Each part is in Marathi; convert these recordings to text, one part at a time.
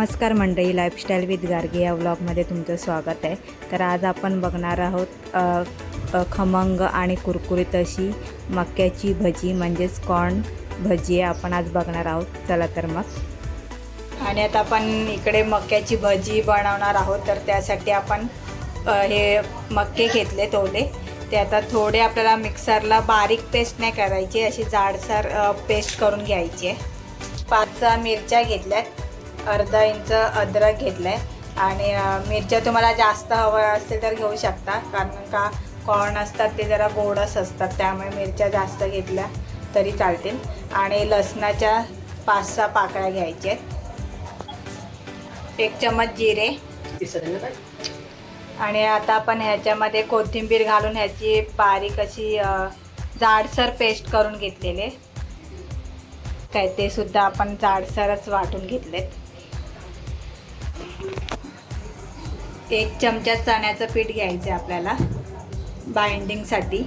नमस्कार मंडळी लाईफस्टाईल विथ गार्गी या व्लॉगमध्ये तुमचं स्वागत आहे. तर आज आपण बघणार आहोत खमंग आणि कुरकुरीत अशी मक्याची भजी म्हणजेच कॉर्न भजी आहे. आपण आज बघणार आहोत. चला तर मग. आणि आता आपण इकडे मक्याची भजी बनवणार आहोत. तर त्यासाठी आपण हे मक्के घेतले थोडे. ते आता थोडे आपल्याला मिक्सरला बारीक पेस्ट नाही करायची अशी जाडसर पेस्ट करून घ्यायची आहे. पाच सहा मिरच्या घेतल्यात. अर्धा इंच अद्रक घेतलं आहे आणि मिरच्या तुम्हाला जास्त हवं असतील तर घेऊ शकता. कारण का कॉर्न असतात ते जरा गोडच असतात त्यामुळे मिरच्या जास्त घेतल्या तरी चालतील. आणि लसणाच्या पाच सहा पाकळ्या घ्यायच्या आहेत. एक चमच जिरे. आणि आता आपण ह्याच्यामध्ये कोथिंबीर घालून ह्याची बारीक अशी जाडसर पेस्ट करून घेतलेले काय ते सुद्धा आपण जाडसरच वाटून घेतलेत. एक चमचा चण्याचं पीठ घ्यायचं आहे आपल्याला बाइंडिंगसाठी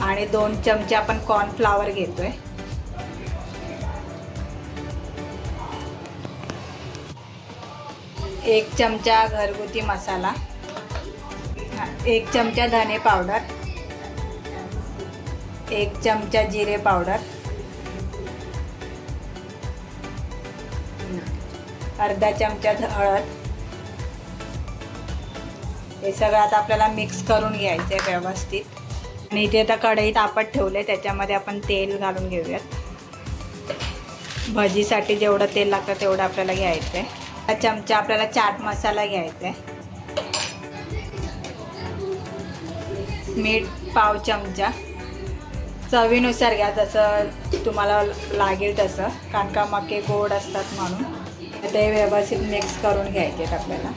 आणि दोन चमचे आपण कॉर्नफ्लावर आहे एक चमचा घरगुती मसाला. एक चमचा धने पावडर. एक चमचा जिरे पावडर. अर्धा चमचा हळद. हे सगळं आता आपल्याला मिक्स करून घ्यायचं आहे व्यवस्थित. आणि इथे आता कढई तापत ठेवले त्याच्यामध्ये आपण तेल घालून घेऊयात. भजीसाठी जेवढं तेल लागतं तेवढं आपल्याला घ्यायचं आहे चमचा आपल्याला चाट मसाला घ्यायचा आहे मीठ पाव चमचा. चवीनुसार घ्या जसं तुम्हाला लागेल तसं. कारण का मके गोड असतात म्हणून. ते व्यवस्थित मिक्स करून घ्यायचे आपल्याला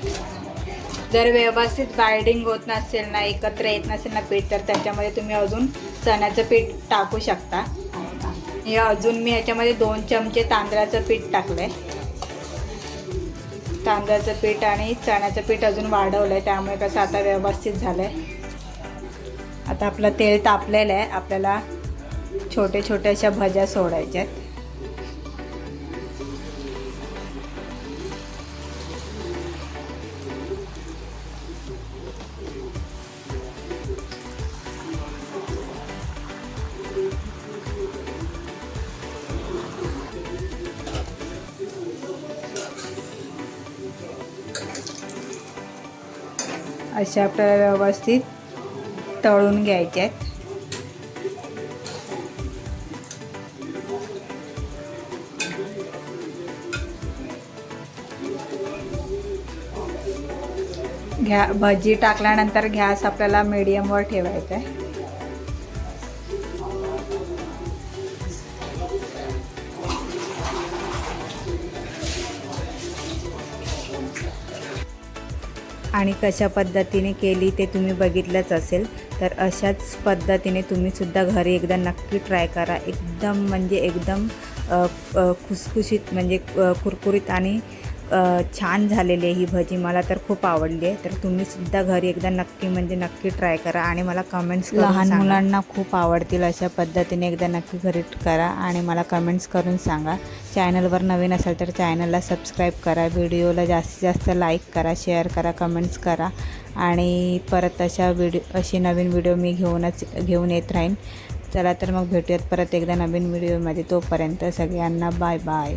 जर व्यवस्थित बाइडिंग होत नसेल ना एकत्र येत नसेल ना पीठ तर त्याच्यामध्ये तुम्ही अजून चण्याचं पीठ टाकू शकता. हे अजून मी ह्याच्यामध्ये दोन चमचे तांदळाचं पीठ टाकलं आहे तांदळाचं पीठ आणि चण्याचं पीठ अजून वाढवलं आहे त्यामुळे कसं आता व्यवस्थित झालं आहे आता आपलं तेल तापलेलं आहे आपल्याला छोटे छोटे अशा भज्या सोडायच्या आहेत अशा आपल्याला व्यवस्थित तळून घ्यायचे आहेत घ्या भजी टाकल्यानंतर गॅस आपल्याला मीडियमवर ठेवायचा आहे. आणि कशा पद्धतीने केली ते तुम्ही बघितलंच असेल तर अशाच पद्धतीने तुम्हीसुद्धा घरी एकदा नक्की ट्राय करा. एकदम म्हणजे एकदम खुसखुशीत म्हणजे कुरकुरीत आणि छान झालेली आहे ही भजी. मला तर खूप आवडली आहे. तर तुम्हीसुद्धा घरी एकदा नक्की म्हणजे नक्की ट्राय करा आणि मला कमेंट्स लहान मुलांना खूप आवडतील अशा पद्धतीने एकदा नक्की घरी करा आणि मला कमेंट्स करून सांगा. चॅनलवर नवीन असेल तर चॅनलला सबस्क्राईब करा. व्हिडिओला जास्तीत जास्त लाईक करा शेअर करा कमेंट्स करा. आणि परत अशा व्हिडिओ अशी नवीन व्हिडिओ मी घेऊनच घेऊन येत राहीन. चला तर मग भेटूयात परत एकदा नवीन व्हिडिओमध्ये तोपर्यंत सगळ्यांना बाय बाय